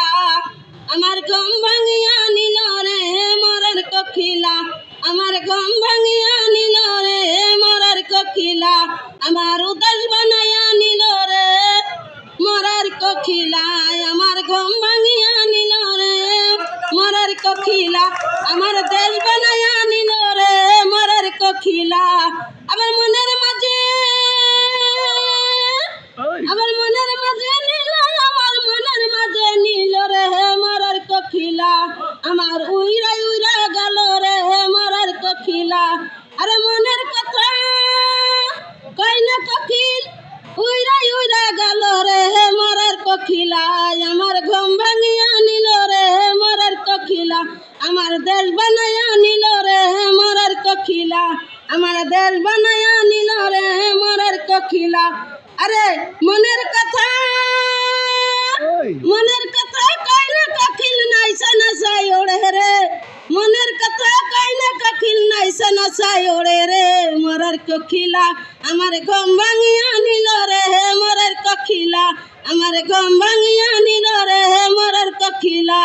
কখিলা আমার গম ভাঙিয়া নিল রে মরার কখিলা। আমার গম ভাঙিয়া নিল রে মরার কখিলা। আমার উদাস বানাইয়া নিল রে মরার কখিলায় আমার গম ভাঙিয়া নিল রে মরার কখিলা। আমার দেশ বানাইয়া নিল রে মরার কখিলা। আমার মনের মাঝে আমার উইরা উইরা গেল রে মরার কখিলা আরে মনের কথা কই না কখিল উইরা উইরা গেল রে মরার কখিলা আমার ঘুম ভাঙিয়া নিল রে মরার কখিলা আমার দেশ বানাইয়া নিল রে মরার কখিলা আমার দেশ বানাইয়া নিল রে মরার কখিলা আরে মনের কথা মনের কথা কই না কখিল নাই সনসাই ওড়ে রে মনের কথা কই না কখিল নাই সনসাই ওড়ে রে, মরার কখিলা। আমার গম ভাঙিয়া নিল রে, হে মরার কখিলা। আমার গম ভাঙিয়া নিল রে, হে মরার কখিলা।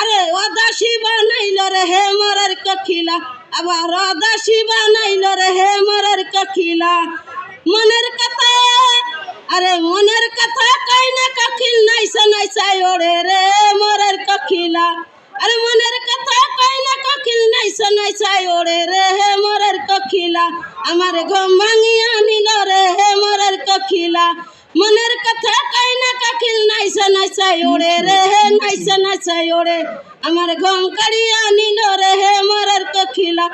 আরে, অদাসী বানাইল রে, হে মরার কখিলা। আবার অদাসী বানাইল রে, হে মরার কখিলা। মনের কথা, আরে, মনের কথা কই না কখিল, নাইসা নাইসা ওড়ে রে, মরার কখিলা। আরে, মনের কথা কই না কখিল, নাইসা নাইসা ওড়ে রে কখিলা, আমার ঘুম ভাঙিয়া নিল রে হে মোরের কখিলা। মনের কথা কই না কখিল, নাইসা নাইসা ওড়ে রে হে, নাইসা নাইসা ওড়ে আমার ঘুম কাড়িয়া নিল রে হে মোরের কখিলা।